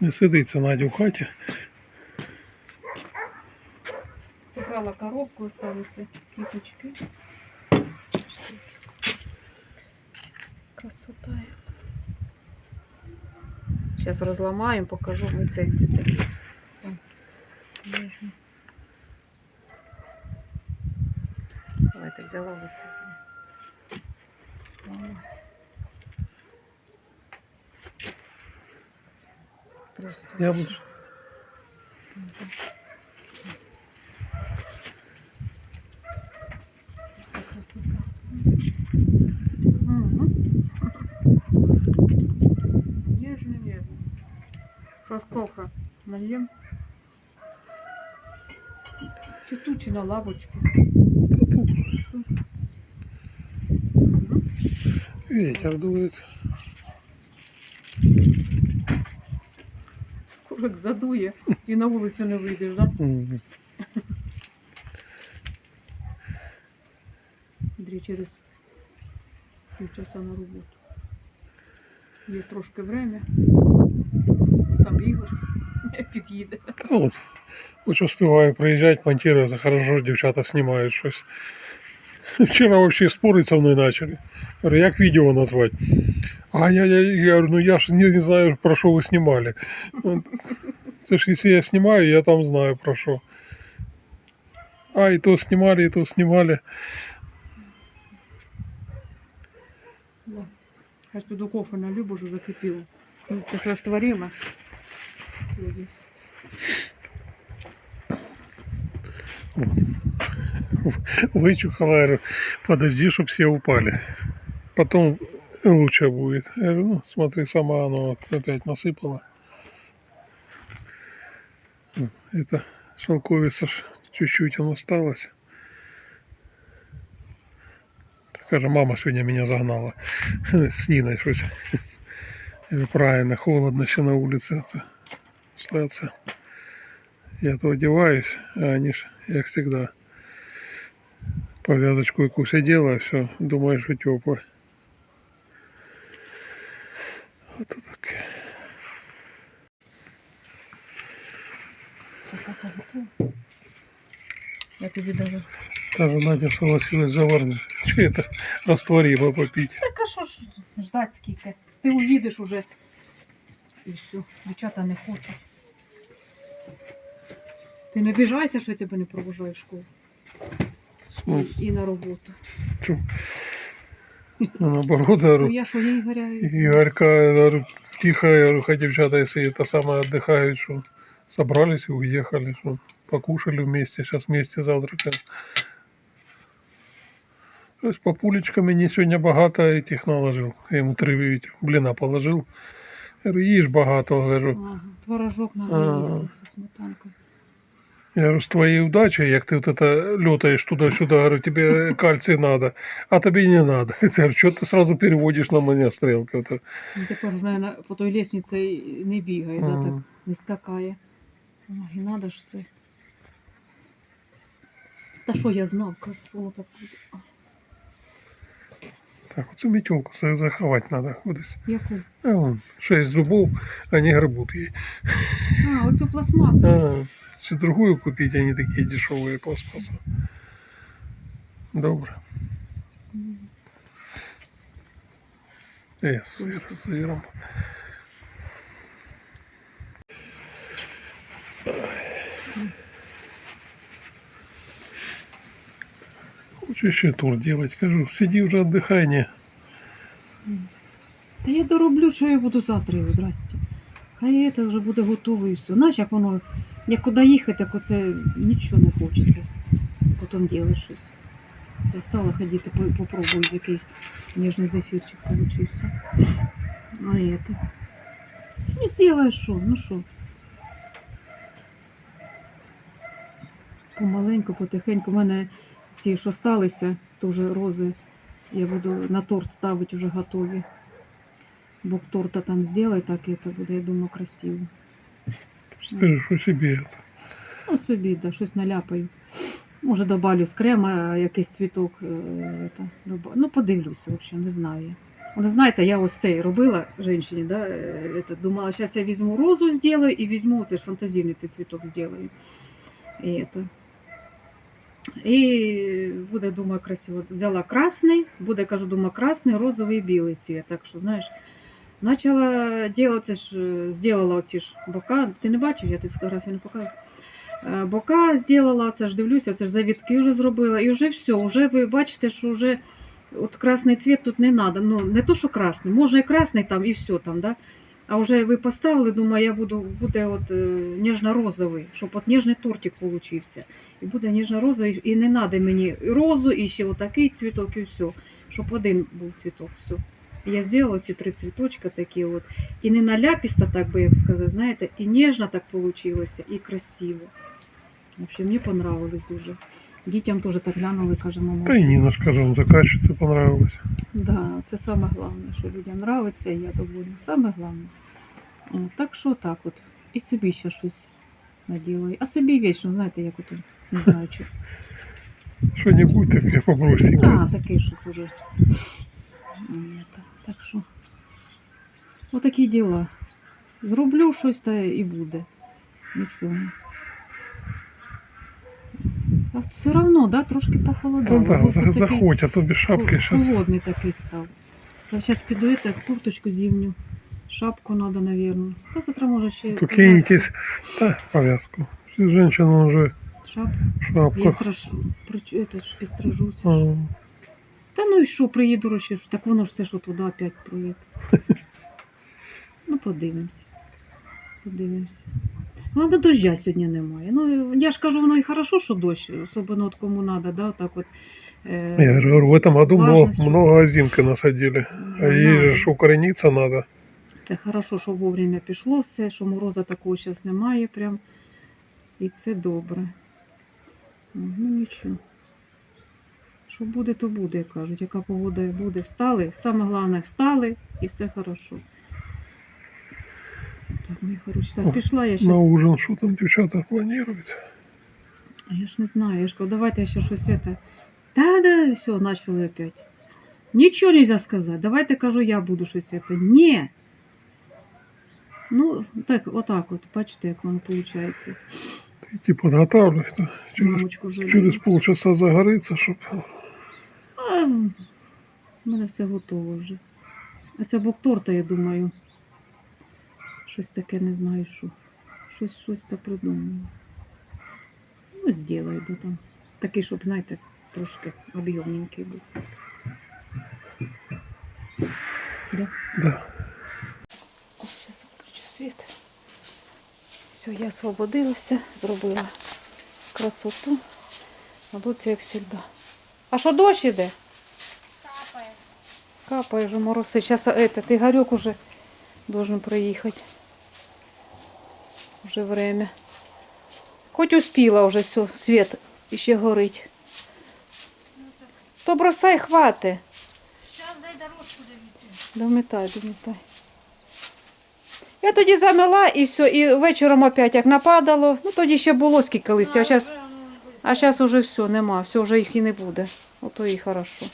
Не сидиться Надя в хаті. Собрала коробку, осталися квіточки. Красота. Зараз розламаємо, покажу. Ми це, це такі. Там, ніжні. Давайте взяла оце. яблочко. Нежно-нежно. Шовковка наем. Тетучи на лапочке. Ветер дует. Скоро як задує і на вулицю не вийдеш, да? М. Андрій через півчаса на роботу. Є трошки время. Там Ігор під'їде. Та от, хоч успіваю приїжджати, монтувати, хорошо ж дівчата знімають щось. Вчора вообще спорить со мною почали. Говорю, як відео назвати? А я, я, я говорю, ну я ж не, не знаю, про що ви знімали. От, Це ж якщо я знімаю, я там знаю про що. А, і то знімали, і то знімали. Да. Сейчас піду кофе налью, бо вже закипіло. Ну, Це ж растворимо. Вычухала, говорю, подожди, чтобы все упали. Потом лучше будет. Я говорю, ну, смотри, сама оно вот опять насыпала. Это шелковица чуть-чуть он осталось. Скажем, мама сегодня меня загнала с Ниной говорю, правильно, холодно еще на улице шляться. Я то одеваюсь, а они ж, як всегда, повязочку якусь одела, все, думаешь, что тепло. Вот таке. Я тобі даже. Даже Надя согласилась заварник. Че это растворимо попить? Так а що ж ждать скільки? Ти уїдеш уже. І все. Дівчата не хочуть. Ти не обіжайся, що я тебе не провожаю в школу. Ну, І, і на роботу. чё? Ну, наоборот, Ну говорю, я що, я Ігоря. Игорька, я говорю, тихо, я говорю, хоть девчата, если это самое отдыхают, что собрались и уехали, что покушали вместе, сейчас вместе завтракаем. То есть по пулечкам мені сьогодні багато этих наложил. Я ему три ведь, блина положил. Я говорю, їж багато, говорю. Ага, творожок надо А. їсти зі сметанкою. Я говорю, с твоей удачей, як ты вот это летаешь туда-сюда, говорю, тебе кальций надо, а тебе не надо. Я говорю, что ты сразу переводишь на меня стрелки? Это, Він тепер, мабуть, по той лестниці не бігає, да, так, Ага. не скакає. Ой, і надо ж це. Та що я знав, як воно так буде. А, Так, оцю метелку за- заховати надо кудись. Яку? А вон, шесть зубов, они гребут ей. А, оцю пластмасу. А, чи другую купить, они такие дешевые пластмассы. Добре. Э, сыр, с сыром. Хочу еще тур делать. Скажу, сиди уже отдыхай, не. Та я дороблю, що я буду завтра його, здрасте. Хай це вже буде готове і все. Знаєш, як воно, як куди їхати, так оце нічого не хочеться. Потім робиш щось. Це стала ходити, по- попробую, який ніжний зефірчик получився. А это. Не сделаешь що, ну що. Помаленьку, потихеньку. У мене ці, що сталися, теж рози, я буду на торт ставити вже готові. Бок торта там сделай, так і це буде, я думаю, красиво. Скажи, что себе это. Ну, собі, да, щось наляпаю. Може, добавлю з крема якийсь цвіток. е, это, доба- Ну, подивлюся, взагалі, не знаю. я. Ну, знаєте, я ось цей робила жінці, да, е, это, думала, зараз я візьму розу зроблю і візьму це ж фантазійний цей цвіток зроблю. І, это. і буде, думаю, красиво. Взяла красний, буде, кажу, думаю, красний, розовий і білий цвіт. Так що, знаєш, почала е, зробила оці ж бока. Ти не бачив, я тобі фотографію не показую. Е, Бока зробила, це ж дивлюся, це ж завітки вже зробила. І вже все, вже ви бачите, що вже от красний цвіт тут не треба. Ну, не то, що красний, можна і красний там, і все там, да? А вже ви поставили, думаю, я буду, буде от е, ніжно-розовий, щоб от ніжний тортик получився. І буде ніжно-розовий, і не треба мені і розу, і ще отакий цвіток, і все. Щоб один був цвіток, все. Я зробила ці три цвіточка такі от. І не наляпісто, так би як сказати, знаєте, і ніжно так вийшло, і красиво. В общем, мені понравилось дуже. Дітям теж так глянули, каже, мама. Та й Ніна, скажем, заказчице понравилось. Да, це саме головне, що людям нравиться, і я довольна. Саме головне. О, так що так от. І собі ще щось наділаю. А собі вічно, знаєте, як ото, не знаю чи. Що-нибудь таке попросіньке. А, такий, щоб уже. М, та- Так що. Отакі діла. Зроблю щось та і буде. Нічого. А все одно, да, трошки Та похолодало. да, за- заходь, а то без шапки зараз. Холодний такий став. Це зараз піду так, курточку зимню. Шапку надо, наверное. Та завтра може ще То та повязку. Всі женщини вже Шапку. в шапках. Я. Прич... Это ж підстражуся. А, Та ну і що, приїду рочі, так воно ж все, що туди опять проїде. ну, подивимося. Подивимося. Головне, дождя сьогодні немає. Ну, я ж кажу, воно і хорошо, що дощ, особливо от кому треба, да, так от. Е... Я же говорю, в этом году много, Влажность. много озимки насадили. А же ж укорениться надо. Це хорошо, що вовремя пішло все, що мороза такого зараз немає прям. І це добре. Ну нічого. Що буде, то буде, як кажуть. Яка погода буде, встали. Саме головне, встали і все хорошо. Так, мої хороші. Так, пішла я На ужин що там дівчата планують? Я ж не знаю, я ж кажу, давайте я ще щось это. Та да, все, почали опять. Нічого нельзя сказати. Давайте кажу, я буду щось это. Ні. Ну, так, отак от, бачите, як воно виходить. Йти підготавлюй, то через, через полчаса загориться, щоб А, в мене все готово вже. А це бок торта, я думаю. Щось таке не знаю, що. Щось, щось та придумаю. Ну, зроблю, да там. Такий, щоб, знаєте, трошки об'ємненький був. Да? да. Зараз включу світ. Все, я освободилася, зробила красоту. А тут як завжди. А що дощ іде? Капає. Вже мороз. Сейчас этот Игорек уже должен приїхати. Уже время. Хоть успіла вже все, світ іще горить. Ну. То бросай, хвати. Зараз дай дорожку довіти. Дометай, дометай. Я тоді замела і все, і вечором опять як нападало. Ну тоді ще було скільки листя, а зараз а зараз уже все, нема, все, вже їх і не буде. Ото і хорошо.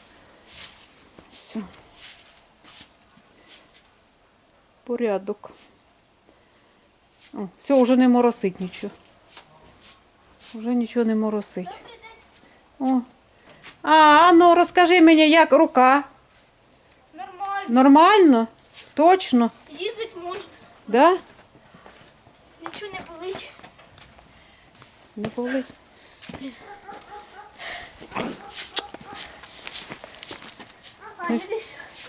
Все. Порядок. О, все, вже не моросить нічого. Вже нічого не моросить. О. А, ну розкажи мені, як рука? Нормально. Нормально? Точно? Їздить можна. Да? Нічого не болить. Не болить. Не.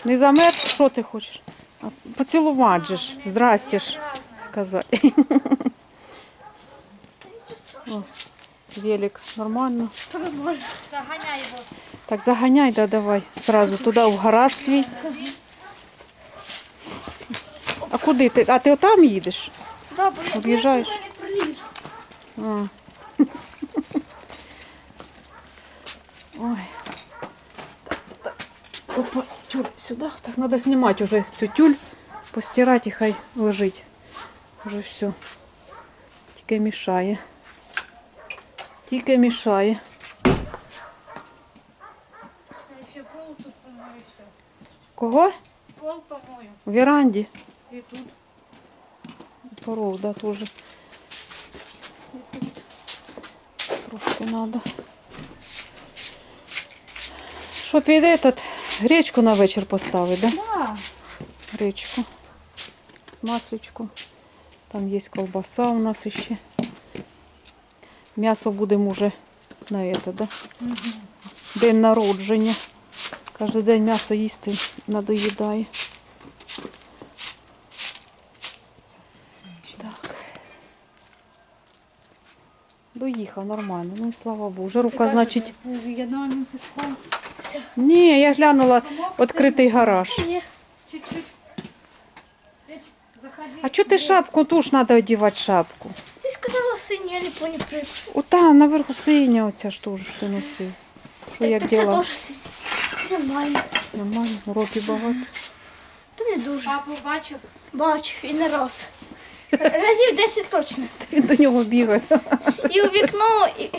Не замерз? Що ти хочеш? Поцілувати же ж. Здрасте ж. Сказати. О, велик нормально. Заганяй його. Так, заганяй, да, давай. Сразу туди в гараж свій. А куди ти? А ти отам їдеш? Да, бо я Об'їжджаєш? я сюди не. А. Ой. Опа, сюда. Так, надо снимать уже цю тюль, постирать і хай лежить. Уже все. Тільки мішає. Тільки мішає. Я ще пол тут помою все. Кого? Пол помою. У веранді. І тут. Порог, да, теж. І тут. Трошки треба. Що піде этот, гречку на вечір поставити, да? Да. Гречку. З масличком. Там є колбаса у нас ще. М'ясо будемо вже на это, да? День народження. Кожен день м'ясо їсти надоїдає. Так. Доїхав нормально, ну і слава Богу. Вже рука, значить. Я Все. Ні, я глянула відкритий гараж. Є. Чуть-чуть. А чого ти шапку? Туш треба одягати шапку. Ти сказала синю, я не понял прикус. Ота наверху синя оця ж теж, що ти носив. Що як так це діла? теж синю. Нормально. Нормально, років багато. Та не дуже. Папу бачив. Бачив, і не раз. Разів 10 точно. Він до нього бігає. І у вікно, і...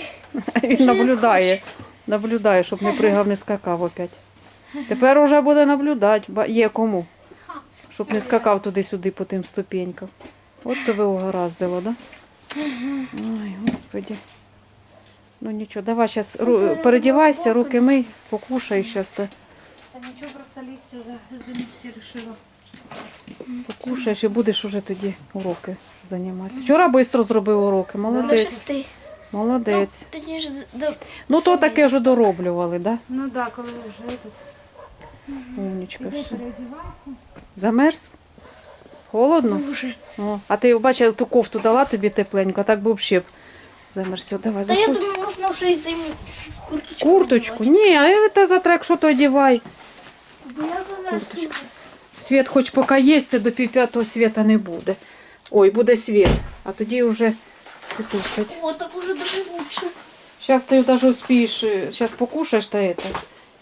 Він наблюдає. Наблюдає, щоб не пригав, не скакав опять. Тепер уже буде наблюдати. Є кому. Щоб не скакав туди-сюди по тим ступенькам. От то ви угораздило, да? Ой, господи. Ну нічого, давай зараз передівайся, руки мий, покушай зараз. Та нічого просто лістя за занести рішила. Покушаєш і будеш уже тоді уроки займатися. Вчора швидко зробив уроки, до молодець. 6. Молодець. Ну, тоді ж до... Ну то таке вже дороблювали, да? Ну так, коли вже этот. Умнічка. Все. Замерз? Холодно? Дуже. О, а ти бачив, ту кофту дала тобі тепленько, а так би взагалі б замерз. Все, давай, Та я заходь. думаю, можна вже і зиму курточку. Курточку? надівати. Ні, а це завтра, якщо то одівай. Бо я замерзла. Світ хоч поки є, це до пів п'ятого світа не буде. Ой, буде світ, а тоді вже тушать. О, так уже дуже лучше. Зараз ти навіть успієш, зараз покушаєш та это.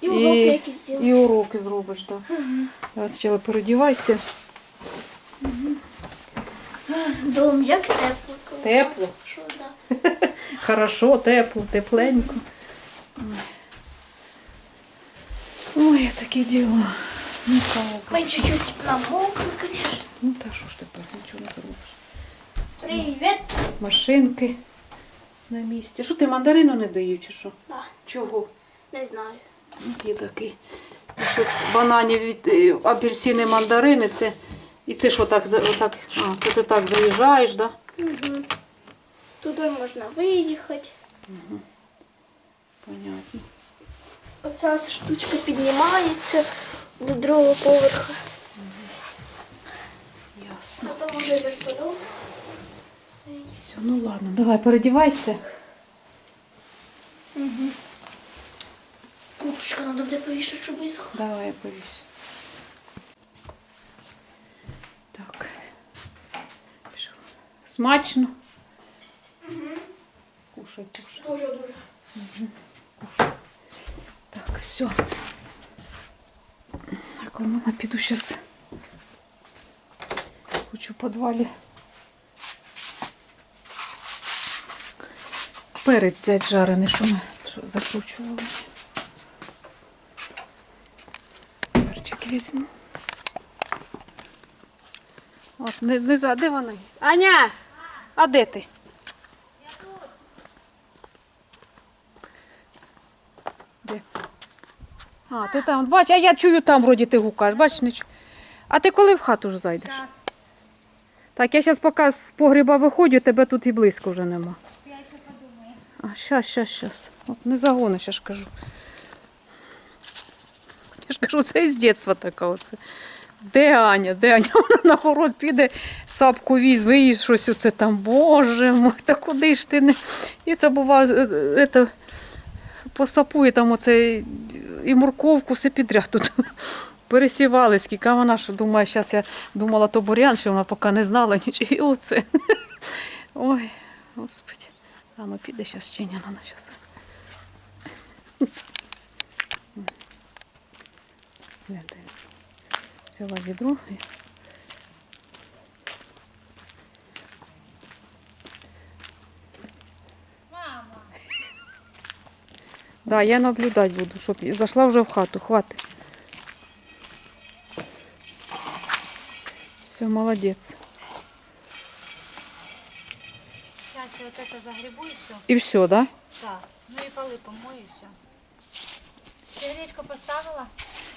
І уроки якісь І зробити. уроки зробиш, так. Да. Зараз спочатку переодівайся. Дом, як тепло. Тепло? Що, да. Хорошо, тепло, тепленько. Ой, такі діла. Ну. Ми чуть-чуть намокли, звісно. Ну та що ж тепер, нічого не зробиш. Привіт. Машинки на місці. Що ти мандарину не доїв чи що? Да, Чого? не знаю. Які такі. Що бананів, від- е, апельсини, мандарини, це. І це що так, отак, а, це ти так заїжджаєш, да? Угу. Туди можна виїхати. Понятно. Оця ось штучка піднімається до другого поверху. Ясно. А там вже вертольот. Все, ну ладно, давай передівайся. Угу. Курточку треба буде повішати, щоб висохла. Давай я повісь. Так. Пішов. Смачно. Кушай, кушай. Дуже дуже. Кушай. Так, все. Так, ну, піду зараз. Хочу в підвалі. Перець взять жарений, що ми що закручували. Перчик візьму. От, не, не за, де вони? Аня! А де ти? Де? А, ти там, бач, а я чую там вроді ти гукаєш, бач, не чу- А ти коли в хату ж зайдеш? Так, я зараз поки з погріба виходжу, тебе тут і близько вже нема. А, щас, щас, щас. От не загониш, я ж кажу. Я ж кажу, це із дитинства така оце. Де Аня? Де Аня? Вона на город піде, сапку візьме і щось оце там, боже мой, та куди ж ти не. І це буває, е, е, це, посапує там оце і морковку, все підряд тут. Пересівали, скільки вона що думає, зараз я думала, то бурян, що вона поки не знала нічого. І оце. Ой, господи. А ну піде зараз чи ні, ну зараз. Взяла відро. і-. Да, я наблюдати буду, щоб зайшла вже в хату, хватить. Все, молодець. Сейчас я вот это загребу и все. І все, да? Так. Ну и полы помою и все. Сердечко поставила?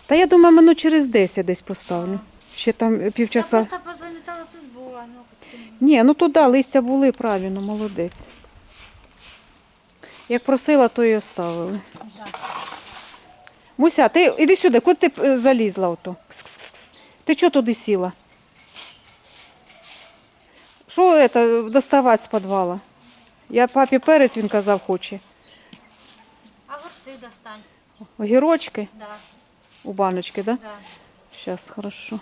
Та я думаю, минут через 10 десь поставлю. Ще там Я півчаса. просто позаметала тут было. Ну, как ты... Ні, ну туди листя були, правильно, молодець. Як просила, то і оставили. Да. Муся, ти іди сюди, куди ти е, залізла ото? Кс-кс-кс. Ти чого туди сіла? Що це доставати з підвала? Я папі перець, він казав, хоче. Огурцы достань. Огірочки Да, у баночки, да? да. Сейчас, хорошо.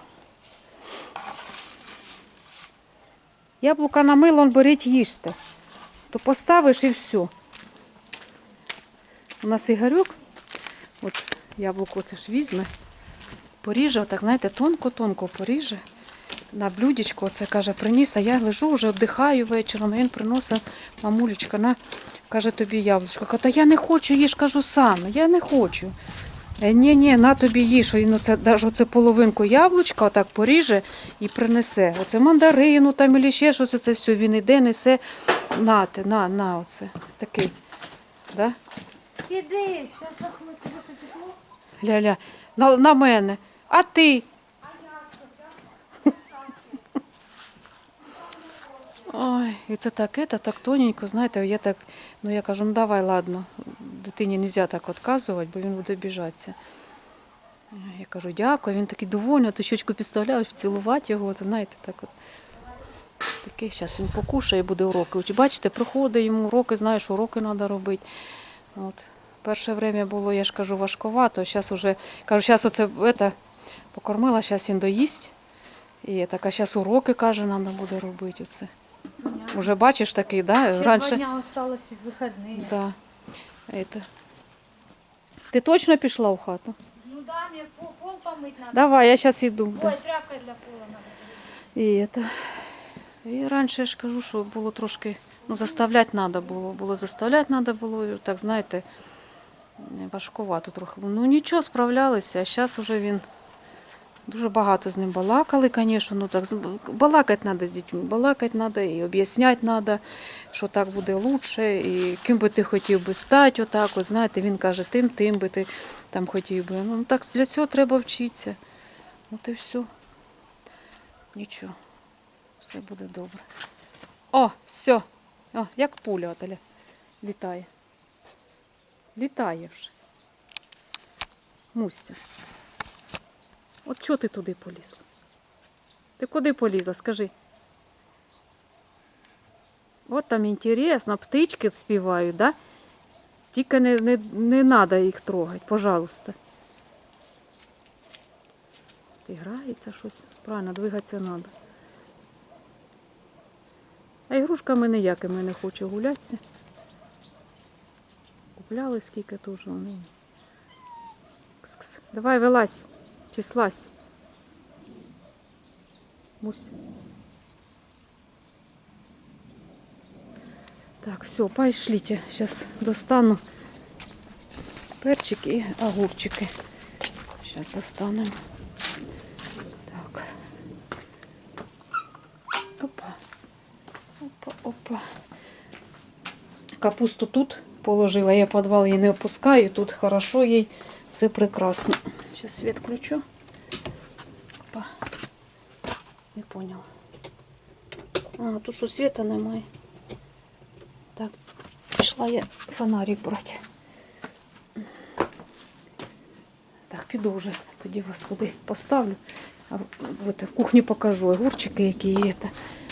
Яблука на мило беріть їжте. То поставиш і все. У нас Ігорюк, от яблуко це ж візьме, поріже, отак, знаєте, тонко-тонко поріже. На блюдечко, це каже, приніс, а я лежу, вже віддихаю вечором, він приносить, мамулечка, на, каже тобі яблучко. Каже, та я не хочу їж, кажу сам, я не хочу. Е, Ні, ні, на тобі їж. Оце, навіть оце половинку яблучка отак поріже і принесе. Оце мандарину там і ще щось, це все він іде, несе. На, ти, на, на, оце. Такий. Да? Сейчас захватит тебе тепло. Ля-ля. На, на мене. А ти? Ой, і це так, це так тоненько, знаєте, я так, ну я кажу, ну давай, ладно, дитині не можна так відказувати, бо він буде біжатися. Я кажу, дякую, він такий довольний, то щочку підставляю, цілувати його, то знаєте, так от. Такий, зараз він покушає, буде уроки. Бачите, приходить йому уроки, знає, що уроки треба робити. От. Перше время було, я ж кажу, важковато. Зараз уже, кажу, зараз оце это, покормила, зараз він доїсть. І так, а зараз уроки, каже, треба буде робити. Оце. Понятно. Уже бачиш такий, да? Еще Раніше. два дня осталось и выходные. Да. Это. Ти точно пішла в хату? Ну да, мне пол, пол помыть надо. Давай, я зараз йду. Ой, тряпкой для пола надо. І, это. і раніше я ж кажу, що було трошки, ну, заставляти треба було. Було заставляти треба було, і так, знаєте, важкувато трохи. було. Ну нічого, справлялися, а зараз вже він дуже багато з ним балакали, звісно. Ну, так, балакати треба з дітьми, балакати треба і об'ясняти треба, що так буде краще, і ким би ти хотів би стати, отак, от, знаєте, він каже, тим, тим би ти там хотів би. Ну, так для цього треба вчитися. От і все. Нічого. Все буде добре. О, все. О, як пуля оталя. Літає. Літає вже. Муся. От чого ти туди полізла? Ти куди полізла, скажи? От там інтересно, птички співають, да? Тільки не, не, не треба їх трогати, пожалуйста. Ти Грається щось. Правильно, двигатися треба. А ігрушками ніякими не хочу гулятися. Купляли скільки теж. Ну. Кс-кс. Давай вилазь, числась. Мусь. Так, все, пошлите. Сейчас достану перчики и огурчики. Сейчас достанем. Так. Опа. Опа, опа. Капусту тут положила, я подвал її не опускаю, тут хорошо їй, все прекрасно. Сейчас свет включу. Опа. Не поняла. А, тут що света немає. Так, пішла я фонарик брати. Так, піду вже, тоді вас туди поставлю. А в, кухні покажу огурчики, які є. Це.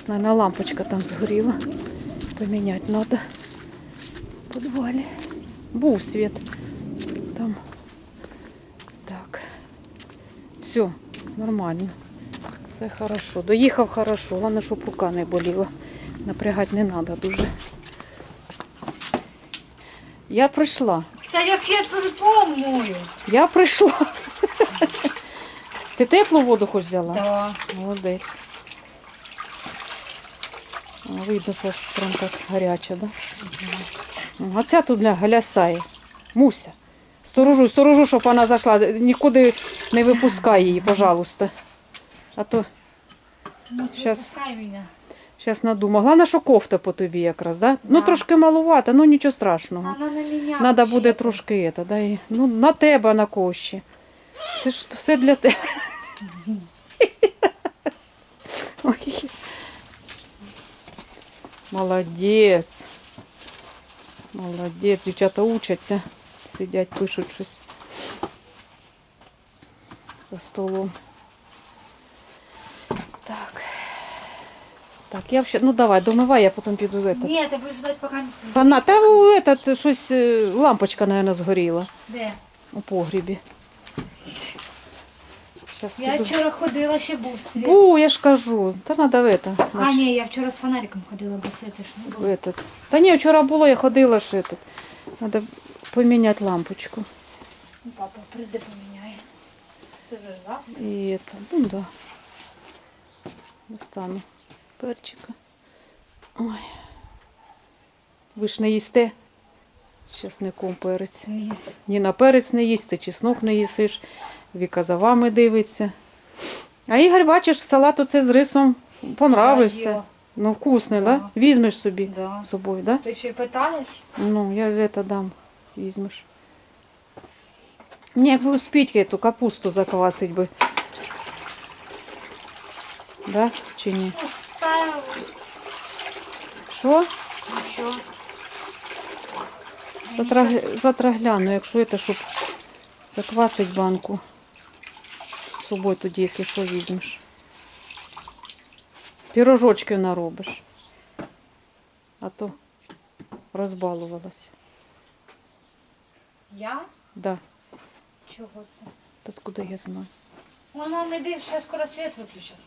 Наверное, лампочка там згоріла. Поміняти треба. В підвалі. Був світ. Там. Так. Все, нормально. Все хорошо. Доїхав хорошо. Головне, щоб рука не боліла. Напрягати не треба дуже. Я прийшла. Да як я тут помою. Я прийшла. Ти теплу воду хоч взяла? Да. Молодець. Видно, що прям так гаряча, да? А ця тут для галясає. Муся. Сторожу, сторожу, щоб вона зайшла. Нікуди не випускай її, пожалуйста. А то. Зараз надумав. Головне, що кофта по тобі якраз, да? Ну трошки малувата, ну нічого страшного. Вона на мене. Надо буде трошки это, да, і- ну, на тебе на кощі. Це ж все для тебе. Ой. Молодець. Молодець. Дівчата учаться Сидять, пишуть щось. За столом. Так. Так, я вообще, ну давай, домивай, я потім піду в этот. Ні, ти будеш ждати, поки не сидить. Вона, та у этот, щось, е, лампочка, мабуть, згоріла Де? у погрібі. Щас Я піду. вчора ходила, ще був світ. Бу, я ж кажу, та треба в это. А, ні, я вчора з фонариком ходила, бо світи ж не в було. этот. Та ні, вчора було, я ходила ж этот. Треба поміняти лампочку. Ну, Папа прийде поміняє. Це вже завтра. І это, ну да. Достану перчика. Ой. Ви ж не їсте з часником перець. Ні. Ні на перець не їсть, ти чеснок не їсиш. Віка за вами дивиться. А Ігор, бачиш, салат оце з рисом понравився. Ну, вкусний, Да. да? Візьмеш собі Да. з собою, да? Ти ще питаєш? Ну, я это дам, візьмеш. Ні, якби успіть эту капусту заквасить би. Да? Чи ні? Що? Що? Завтра, завтра гляну, якщо це, щоб заквасить банку. З собою тоді, якщо що, візьмеш. Пірожочки наробиш. А то розбалувалася. Я? Да. Чого це? Откуда я знаю? Вон, мам, іди, ще скоро світ виключать.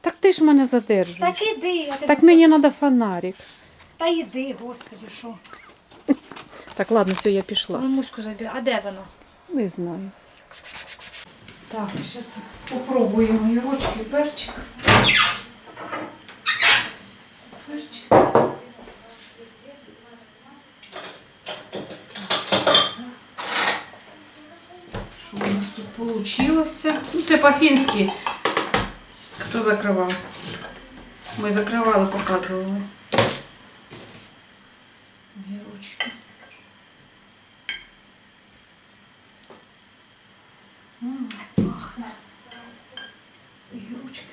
Так ти ж мене задержуєш. Так іди, я тебе Так мені треба фонарик. Та йди, господи, що? Так, ладно, все, я пішла. Мамуську забір. А де воно? Не знаю. Так, зараз попробуємо огірочки, перчик. Перчик. Вийшло? Ну, це по-фінськи. Хто закривав? Ми закривали, показували. Огірочки. М, Пахне. Огірочки.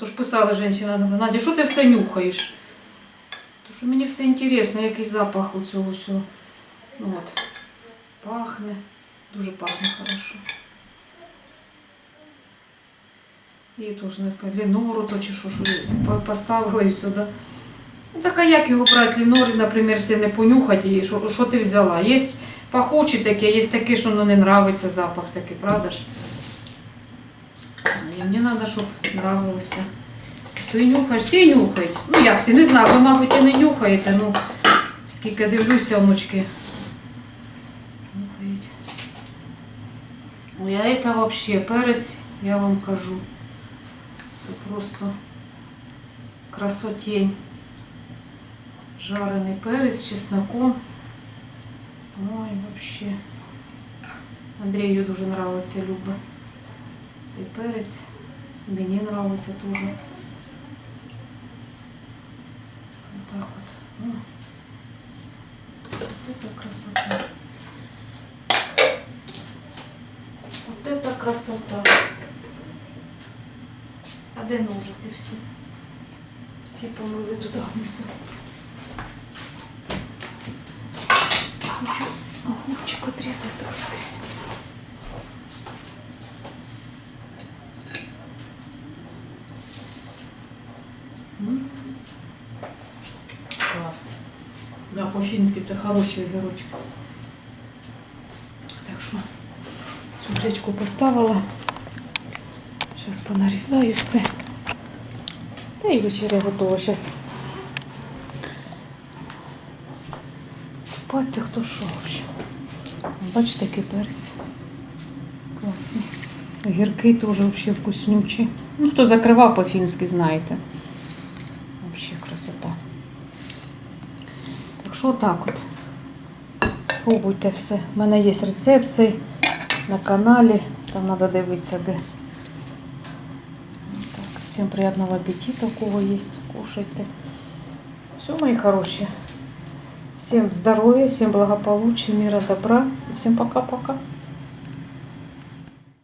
Тож писала жінка, Надя, що ти все нюхаєш? То що мені все інтересно, який запах у цього всього. От. Пахне. Дуже пахне хорошо. І теж лінору, то чи що, що поставила і сюди. Ну так а як його брати лінор, наприклад, все не понюхати, і що, що ти взяла? Є пахучі таке, є таке, що ну, не нравиться запах такий, правда ж? І мені треба, щоб нравилося. Ти нюхаєш, всі нюхають. Ну як всі, не знаю, ви, мабуть, і не нюхаєте, ну скільки дивлюся, внучки. Нюхають. Ой, а это вообще перец, я вам кажу. Це просто красотень. Жарений перець з чесноком. Ой, вообще. Андрію дуже нравится, Люба. цей перець. Мені нравится теж. Вот так вот. Ну. Вот это красота. Вот это красота. А де ножики всі? Всі помили туди вниз. Хочу огурчик отрізати трошки. Да, по-фінськи це хороший огірочок. Так що цю плечку поставила. Зараз понарізаю все. Та і вечеря готова. Зараз купатися хто що взагалі. Бачите, який перець. Класний. Огірки теж взагалі вкуснючі. Ну, хто закривав по-фінськи, знаєте. Взагалі красота. Так що так от. Пробуйте все. У мене є рецепції на каналі. Там треба дивитися, де. Так, Всем приятного аппетита, у кого есть, кушайте. Все, мои хорошие. Всем здоровья, всем благополучия, мира, добра. Всім пока-пока.